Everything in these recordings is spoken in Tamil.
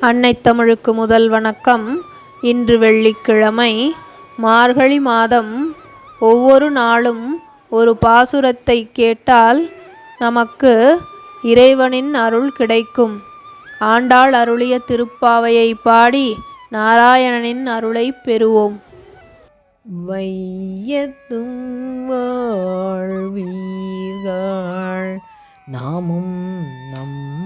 அன்னை தமிழுக்கு முதல் வணக்கம். இன்று வெள்ளிக்கிழமை மார்கழி மாதம். ஒவ்வொரு நாளும் ஒரு பாசுரத்தை கேட்டால் நமக்கு இறைவனின் அருள் கிடைக்கும். ஆண்டாள் அருளிய திருப்பாவையை பாடி நாராயணனின் அருளை பெறுவோம். வையத்தும் வாழ்வீர்கள். நாமும் நம்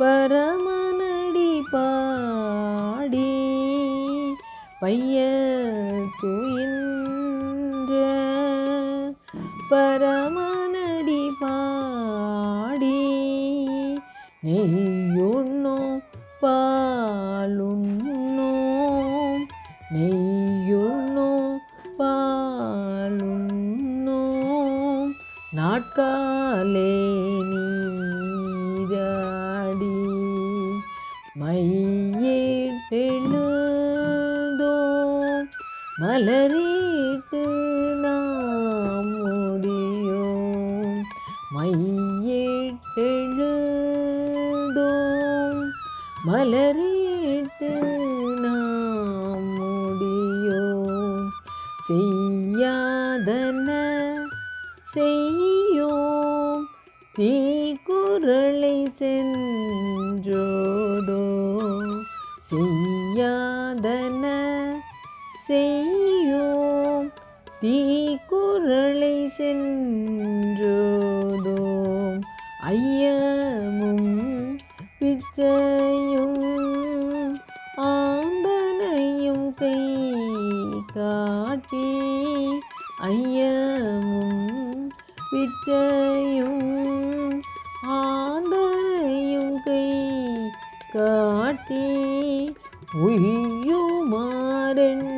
பரமனடி பாடி பைய துயின்ற பரமனடி பாடி நெய்யுண்ணோ பாலுண்ணோ நெய்யுண்ணோ பாலுண்ணோ. நாட்காலே நீ மலரீட்டு நாம் முடியோம். மையிட்டெழுதோ மலரீட்டு நாம் முடியோம். செய்யாதன செய்யோம். தீக்குறளை சென்றோதோ செய்யாதன செய் தீக்குறளை சென்றோதோம் ஐயமும் பிச்சையும் ஆந்தனையும் கை காட்டி ஐயமும் பிச்சையும் ஆந்தனையும் கை காட்டி உய்யுமாறெண்ணி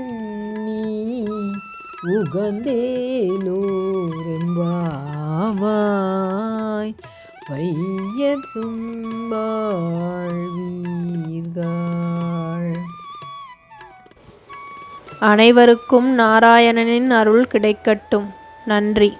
உகந்தேலோரும்பாவாய் வையத்தும் வாழ்வீர்கள் அனைவருக்கும் நாராயணனின் அருள் கிடைக்கட்டும். நன்றி.